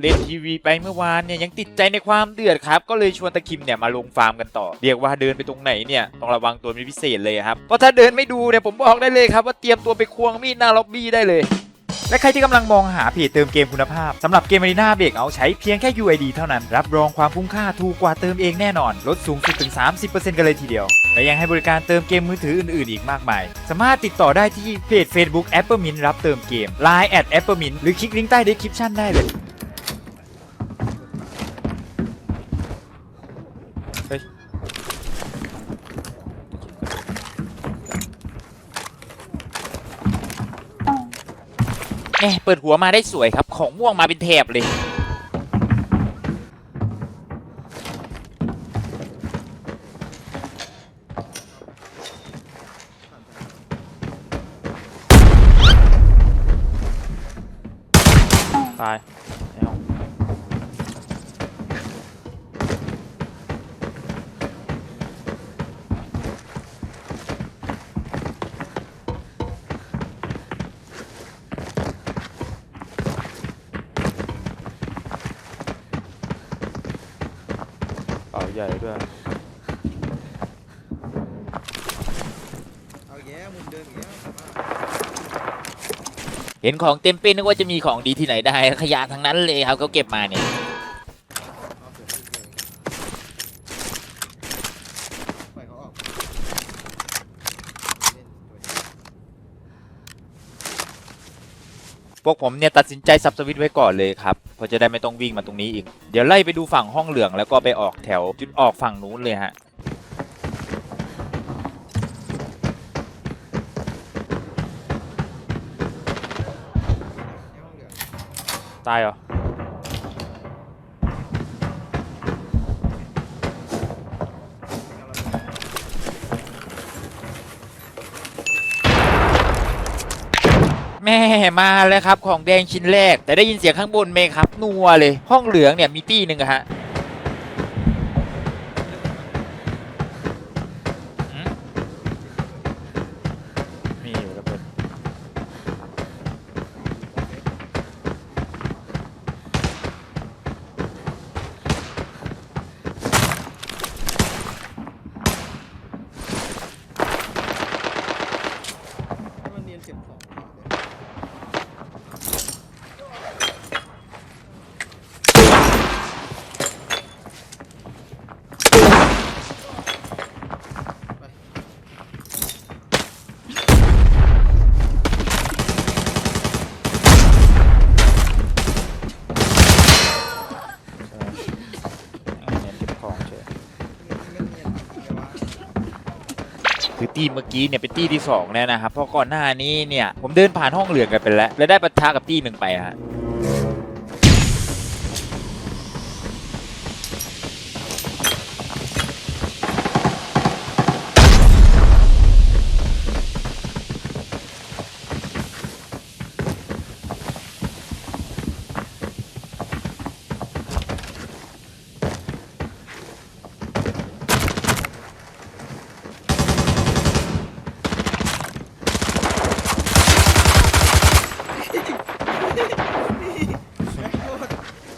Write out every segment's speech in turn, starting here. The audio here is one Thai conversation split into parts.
เล่นทีวีไปเมื่อวานเนี่ยยังติดใจในความเดือดครับ ก็เลยชวนตะคิมเนี่ยมาลงฟาร์มกันต่อ เรียกว่าเดินไปตรงไหนเนี่ยต้องระวังตัวเป็นพิเศษเลยครับ เพราะถ้าเดินไม่ดูเนี่ยผมบอกได้เลยครับว่าเตรียมตัวไปควงมีดหน้าล็อบบี้ได้เลยและใครที่กำลังมองหาเพจเติมเกมคุณภาพสำหรับเกม Arena b r e a k เอาใช้เพียงแค่ UID เท่านั้น รับรองความคุ้มค่าถูกกว่าเติมเองแน่นอน ลดสูงสุดถึง 30%กันเลยทีเดียว และยังให้บริการเติมเกมมือถืออื่นๆ อีกมากมาย สามารถติดต่อได้ที่เพจ Facebook a p p l e m i n t รับเติมเกม Line at a p p l e m i n t หรือคลิกลิงก์ใต้ description ได้เลย แหมเปิดหัวมาได้สวยครับ ของม่วงมาเป็นแถบเลยตาย ห็นของเต็มเป็นนึกว่าจะมีของดีที่ไหนได้ ขยะทั้งนั้นเลยครับเขาเก็บมาเนี่ยพวกผมเนี่ยตัดสินใจสับสวิตไว้ก่อนเลยครับเพราะจะได้ไม่ต้องวิ่งมาตรงนี้อีก เดี๋ยวไล่ไปดูฝั่งห้องเหลืองแล้วก็ไปออกแถวจุดออกฝั่งนู้นเลยฮะ ตายเหรอ แม่มาแล้วครับของแดงชิ้นแรก แต่ได้ยินเสียงข้างบนเมครับ นัวเลย ห้องเหลืองเนี่ยมีตี้หนึ่งอะฮะหืมมีอยู่ระเบิด ให้มันเนียนเก็บของก่อนเลยมันเนียนจริงๆวะ คือ ตีเมื่อกี้เนี่ยเป็นตีที่สองแล้วนะครับเพราะก่อนหน้านี้เนี่ยผมเดินผ่านห้องเหลืองกันไปแล้ว และได้ปะทะกับตีหนึ่งไปฮะ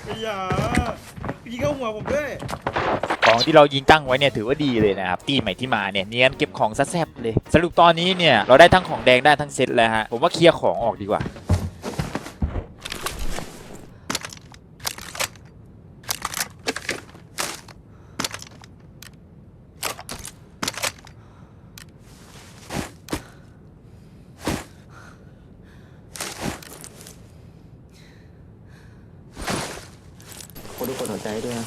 ไอ้ยา ยิงเข้าหัวผมด้วยของที่เรายิงตั้งไว้เนี่ยถือว่าดีเลยนะครับตีใหม่ที่มาเนี่ยเนียนเก็บของซะแซ่บเลย สรุปตอนนี้เนี่ยเราได้ทั้งของแดงได้ทั้งเซตแล้วฮะผมว่าเคลียร์ของออกดีกว่า คนทุกคนหัวใจด้วยนะ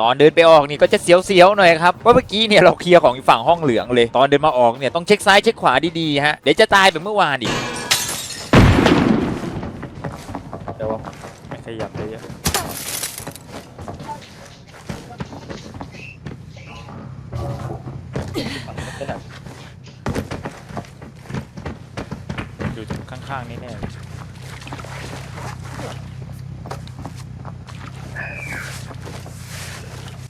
ตอนเดินไปออกนี่ก็จะเสียวๆหน่อยครับว่าเมื่อกี้เนี่ยเราเคลียร์ของอยู่ฝั่งห้องเหลืองเลย ตอนเดินมาออกเนี่ยต้องเช็คซ้ายเช็คขวาดีๆฮะเดี๋ยวจะตายแบบเมื่อวานอีกเดี๋ยวไม่ขยับเลยอะอยู่ตรงข้างๆนี่แน่เลย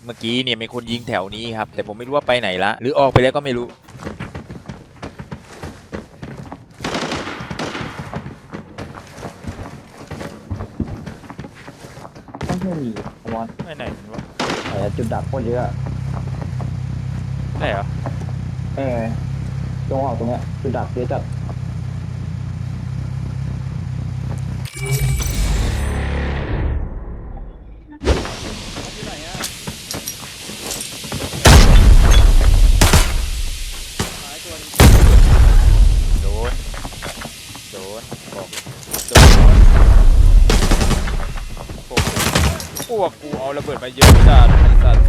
เมื่อกี้เนี่ยมีคนยิงแถวนี้ครับ แต่ผมไม่รู้ว่าไปไหนละ หรือออกไปแล้วก็ไม่รู้ ต้องไม่มีประมาไปไหนวะแต่จุดดักคนเยอะอะไหนเหรอ เออตรงออกตรงเนี้ยจุดดักเยอะจัด เอาระเบิดมาเยอะจัดไอ้สัตว์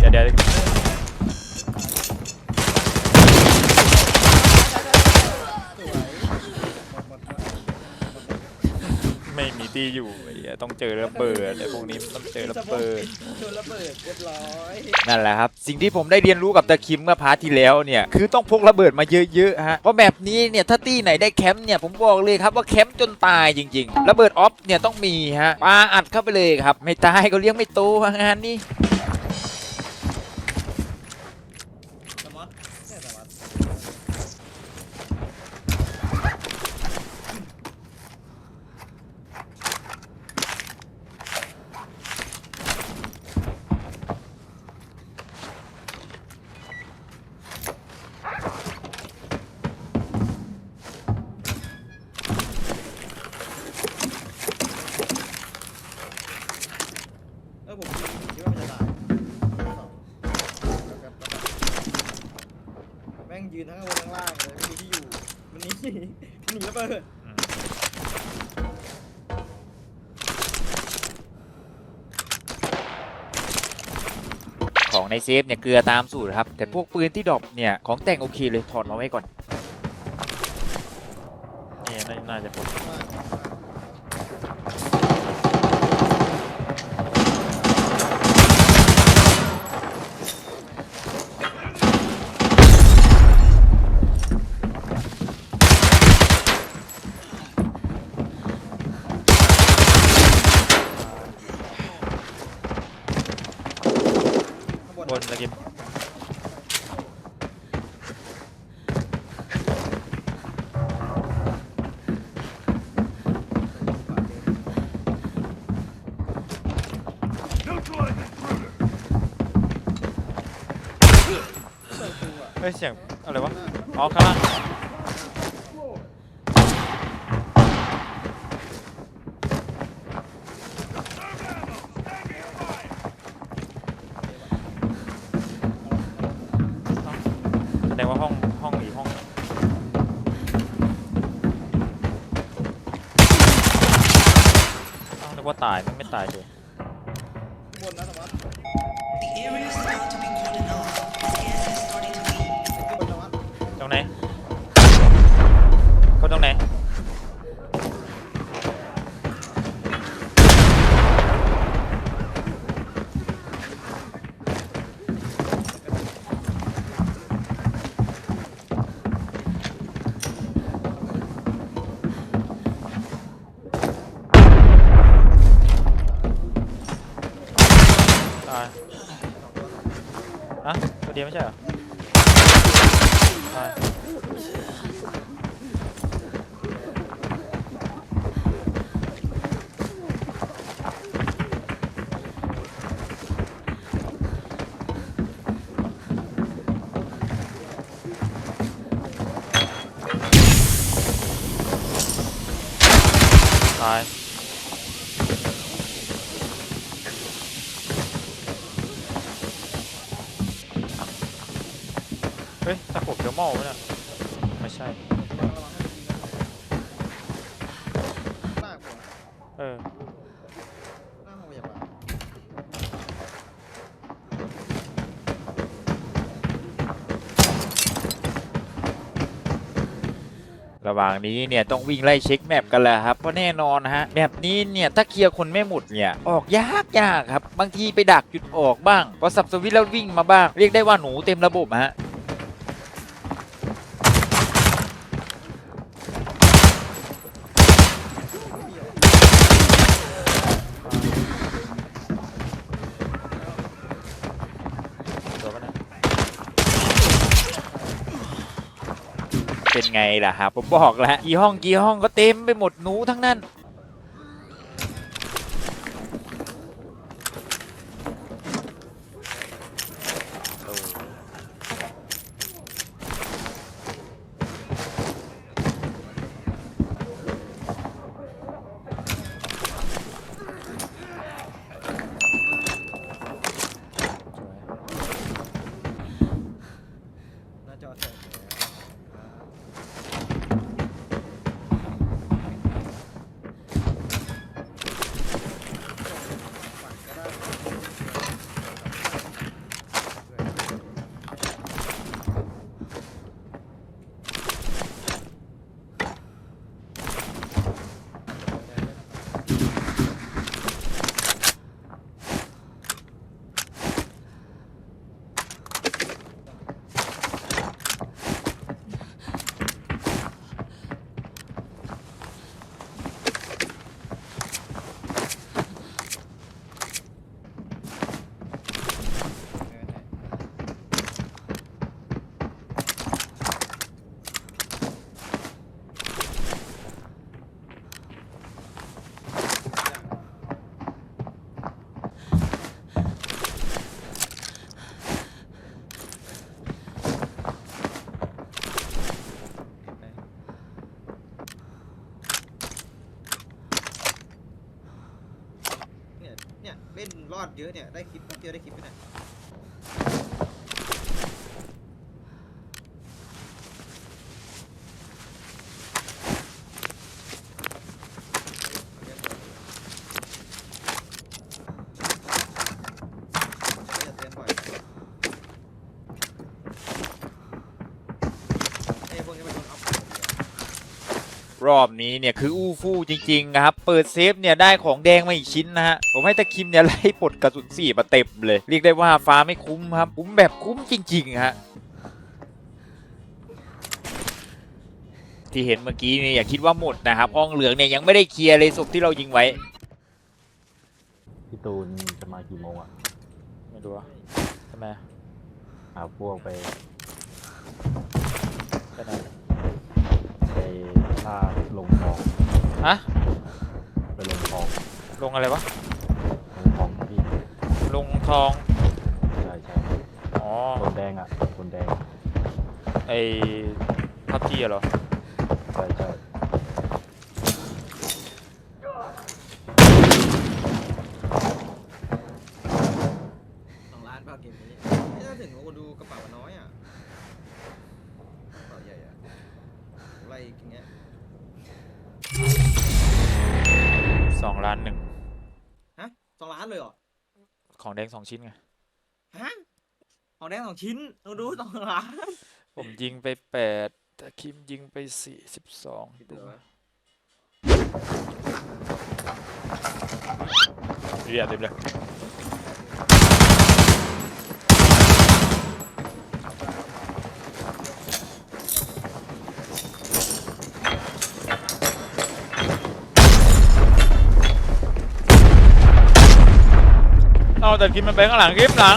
เอ้ย เดี๋ยวเดี๋ยว สวย หมดหมดหมด ไม่มีที่อยู่ไอ้เหี้ยต้องเจอระเบิดไอ้พวกนี้ต้องเจอระเบิด โดนระเบิดเรียบร้อยนั่นแหละครับ สิ่งที่ผมได้เรียนรู้กับตะคิมเมื่อพาร์ทที่แล้วเนี่ย คือต้องพกระเบิดมาเยอะๆฮะเพราะแบบนี้เนี่ย ถ้าตี้ไหนได้แคมป์เนี่ย ผมบอกเลยครับว่าแคมป์จนตายจริง ๆ ระเบิดออฟเนี่ยต้องมีฮะปาอัดเข้าไปเลยครับ ไม่ตายก็เลี้ยงไม่โตงานนี้ สมอสเนี่ยสมอส เออผมคิดว่ามันจะตายแม่งยืนทั้งบนทั้งล่างเลยไม่มีที่อยู่ มัน หนีหนีระเบิดของในเซฟเนี่ยเกลือตามสูตรครับ แต่พวกปืนที่ดรอปเนี่ย ของแต่งโอเคเลยถอดมาไว้ก่อน นี่น่าจะพ้นมา นตะกี้เฮ้ยเสียงอะไรวะ อ๋อข้างล่าง ว่าตายมันไม่ตายเลย ตัวเดียวไม่ใช่เหรอ ตายตาย เฮ้ยตะขบเดี๋ยวเมาไหมเนี่ยไม่ใช่ ระวังให้มันยิงนะลากผม เออ หน้าห้องพยาบาล ระหว่างนี้เนี่ยต้องวิ่งไล่เช็คแมปกันแหละครับเพราะแน่นอนนะฮะแมปนี้เนี่ยถ้าเคลียร์คนไม่หมดเนี่ยออกยากยากครับบางทีไปดักจุดออกบ้างพอสับสวิตช์แล้ววิ่งมาบ้าง เรียกได้ว่าหนูเต็มระบบฮะ ตัวมันนะเป็น ไงล่ะครับผมบอกแล้วกี่ห้องกี่ห้องก็เต็มไปหมดหนูทั้งนั้น เยอะเนี่ยได้คลิปแป๊บเดียวได้คลิปไปเนี่ยอย่าเตือนบ่อยไอ้พวกนี้มันโดนอัพ รอบนี้เนี่ยคืออู้ฟู่จริงๆครับ เปิดเซฟเนี่ยได้ของแดงมาอีกชิ้นนะฮะ ผมให้ตะคิมเนี่ยไล่ปลดกระสุนสี่มาเต็มเลย เรียกได้ว่าฟ้าไม่คุ้มครับ คุ้มแบบคุ้มจริงๆฮะที่เห็นเมื่อกี้นี่อย่าคิดว่าหมดนะครับห้องเหลืองเนี่ยยังไม่ได้เคลียร์เลยศพที่เรายิงไว้ พี่ตูนจะมากี่โมงอะไม่รู้ทำไมหาพวกไปไปไหนไป ล่าลงทองฮะไปลงทองลงอะไรวะ ลงทองพี่ลงทอง ใช่ใช่อ๋อ คนแดงอะคนแดงไอ้พับจี้เหรอใช่ใช่ ของแดงสองชิ้นไง ฮะของแดงสองชิ้นดูดูสองล้านผมยิงไปแปดแต่คิมยิงไปสี่สิบสองเดี๋ยวนะเรียบเลย แต่คิมมันไปข้างหลังคิมหลัง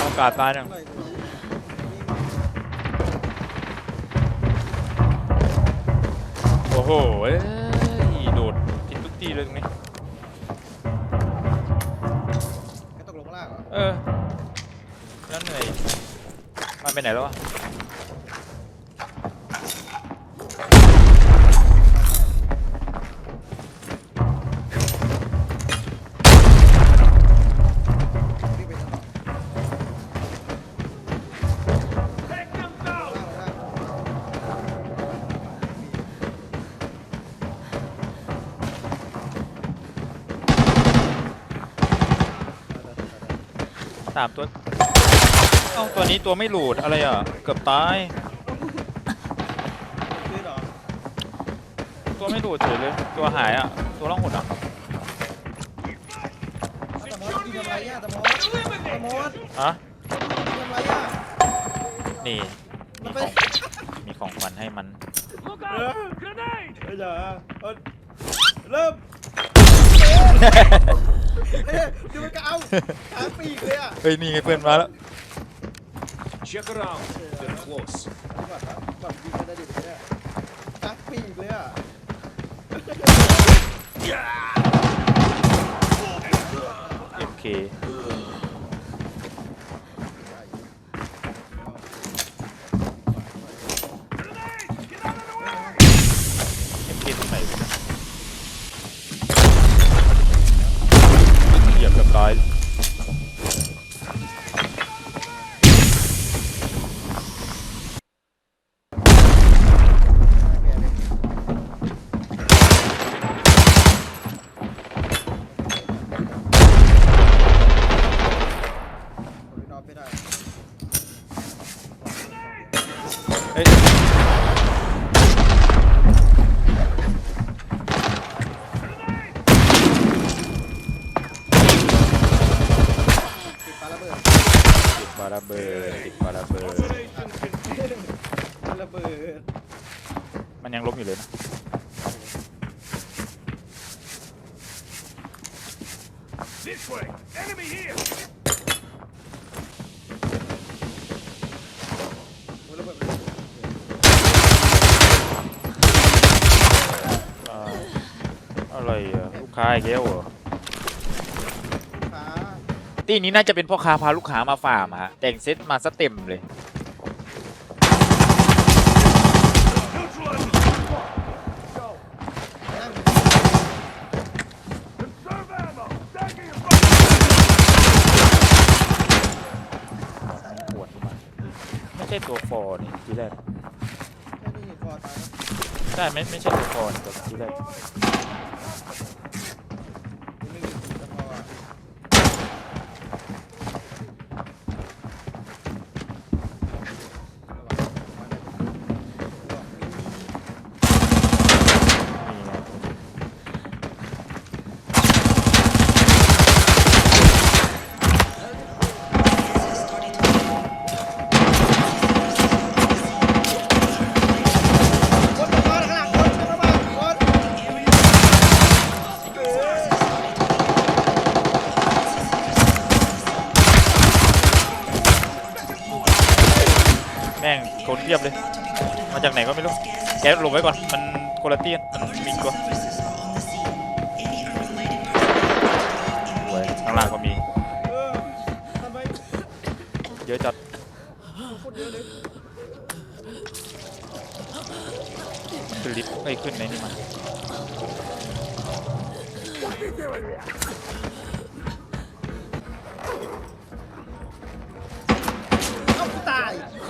โอกาสตายหนึ่งอะไรโอ้โหเอ้ยโดดผิดทุกทีเลยตรงนี้ไม่ตกลงข้างล่างเหรอเออแล้วเหนื่อยมันไปไหนแล้ววะามตัวเอ้าตัวนี้ตัวไม่หลุดอะไรอะ เกือบตายคือเหรอตัวไม่หลุดเฉยเลย ตัวหายอะ ตัวล่องหนอะ ตะมอสกินทำไรอะตะมอสตะมอสอะกินทำไรอะนี่มัมีนไปของ มีของขวัญให้มันเออเฮ้ยอย่าเออเริ่ม เฮ้ยดูมันก็เอาหางปีกเลยอะเฮ้ยนี่ไงเพื่อนมาแล้ว Check it out. They're close. แบบแบบยิงกันได้ดิเนี่ยหางปีกเลยอะเมันยังล้มอยู่เลยนะ This way. Enemy here. ระเบิดอ่าอะไรอะลูกค้าไอ้แก้วเหรอขาตีนี้น่าจะเป็นพ่อค้าพาลูกค้ามาฟาร์มอะฮะแต่งเซตมาซะเต็มเลย ใช่ตัวฟอร์นี่ทีแรกแค่นี้คอตายใช่ไม่ไม่ใช่ตัวฟอร์นี่ตัวทีแรก แม่งคนเทียบเลย มาจากไหนก็ไม่รู้ แกหลบไว้ก่อน มันโคลาเตียนมันมีตัวสวยข้างล่างก็มี เยอะจัดขึ้นลิฟต์ไอ้ขึ้นในนี่มา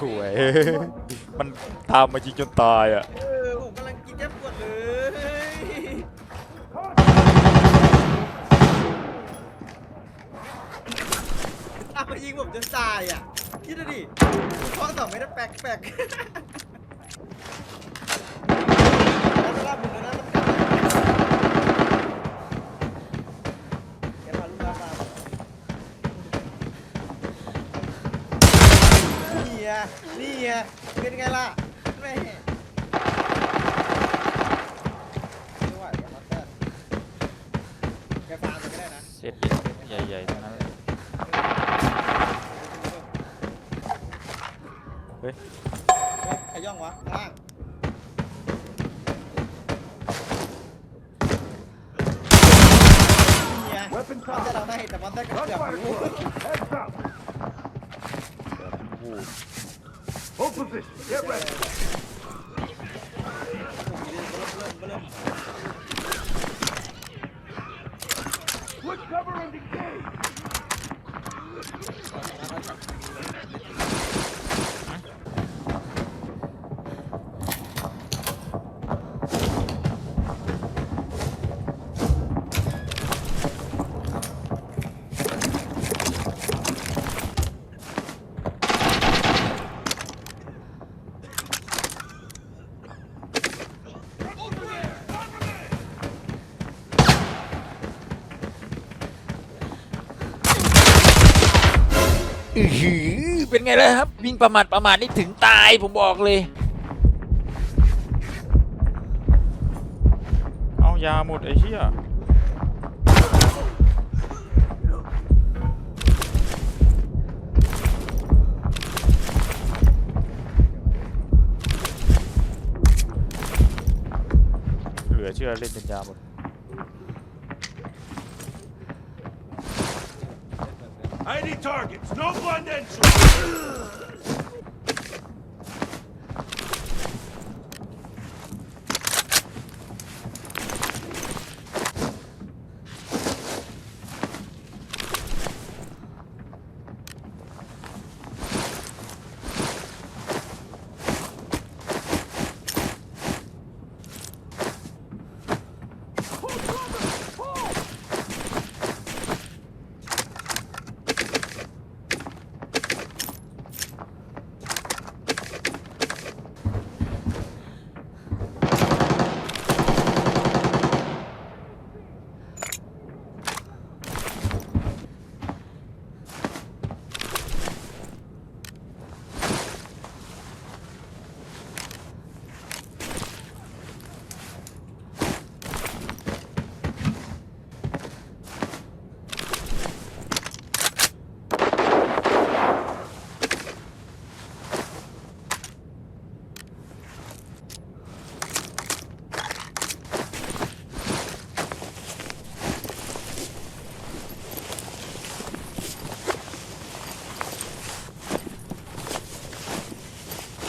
ายสวย มันตามมายิงจนตายอะ เออผมกำลังกินแก้ปวดเลยตามมายิงผมจนตายอะ คิดดูดิข้อสองไม่ได้แปลกแปลก นี่ไงนี่ไงเป็นไงล่ะแม่ไม่ไหวแล้วครับแกฟาร์มมันก็ได้นะเซตใหญ่ๆทั้งนั้นเลยเฮ้ยเฮ้ยใครย่องวะข้างล่างเนี่ยมันจะเราไม่แต่มันได้เกือบรู้วูบ Hold position. Get ready. Switch cover and engage. อือหือเป็นไงล่ะครับ วิ่งประมาทประมาทนี่ถึงตายผมบอกเลย เอายาหมดไอ้เชี่ยเหลือเชื่อเล่นเป็นยาหมด Any targets, no blend entry!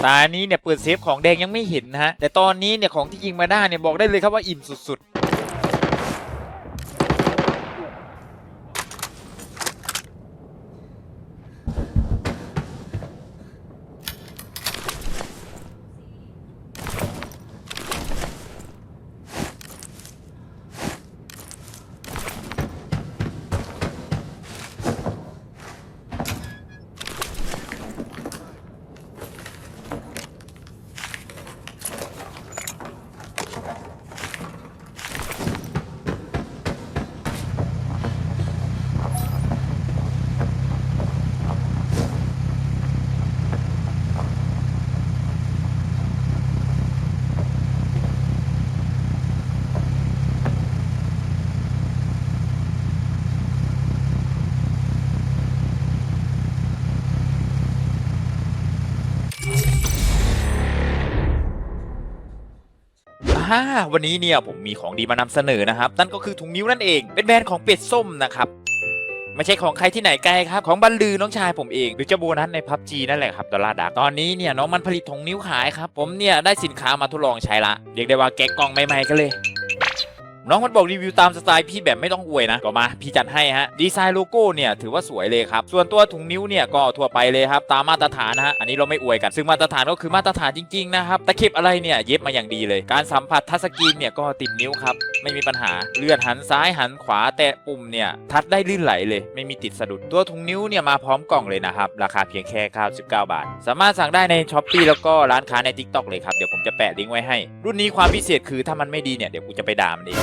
ตานี้เนี่ยเปิดเซฟของแดงยังไม่เห็นนะฮะแต่ตอนนี้เนี่ยของที่ยิงมาได้เนี่ยบอกได้เลยครับว่าอิ่มสุด ฮ่าวันนี้เนี่ยผมมีของดีมานำเสนอนะครับ นั่นก็คือถุงนิ้วนั่นเอง เป็นแบรนด์ของเป็ดส้มนะครับ ไม่ใช่ของใครที่ไหนไกลครับ ของบรรลือน้องชายผมเอง หรือเจะโบนัสในพับจีนั่นแหละครับ ดอลลาร์ดัก ตอนนี้เนี่ยน้องมันผลิตถุงนิ้วขายครับ ผมเนี่ยได้สินค้ามาทดลองใช้ละ เรียกได้ว่าแกะกล่องใหม่ๆกันเลย น้องมันบอกรีวิวตามสไตล์พี่แบบไม่ต้องอวยนะ ก็มาพี่จัดให้ฮะ ดีไซน์โลโก้เนี่ยถือว่าสวยเลยครับ ส่วนตัวถุงนิ้วเนี่ยก็ทั่วไปเลยครับ ตามมาตรฐานนะฮะ อันนี้เราไม่อวยกัน ซึ่งมาตรฐานก็คือมาตรฐานจริงๆนะครับ ตะเข็บอะไรเนี่ยเย็บมาอย่างดีเลย การสัมผัสทัชสกรีนเนี่ยก็ติดนิ้วครับ ไม่มีปัญหา เลื่อนหันซ้ายหันขวาแตะปุ่มเนี่ยทัดได้ลื่นไหลเลย ไม่มีติดสะดุด ตัวถุงนิ้วเนี่ยมาพร้อมกล่องเลยนะครับ ราคาเพียงแค่99บาท สามารถสั่งได้ในช้อปปีแล้วก็ร้านค้าใน TikTok เลยครับ เดี๋ยวผมจะแปะลิงก์ไว้ให้ รุ่นนี้ความพิเศษคือถ้ามันไม่ดีเนี่ยเดี๋ยวกูจะไปด่ามันเอง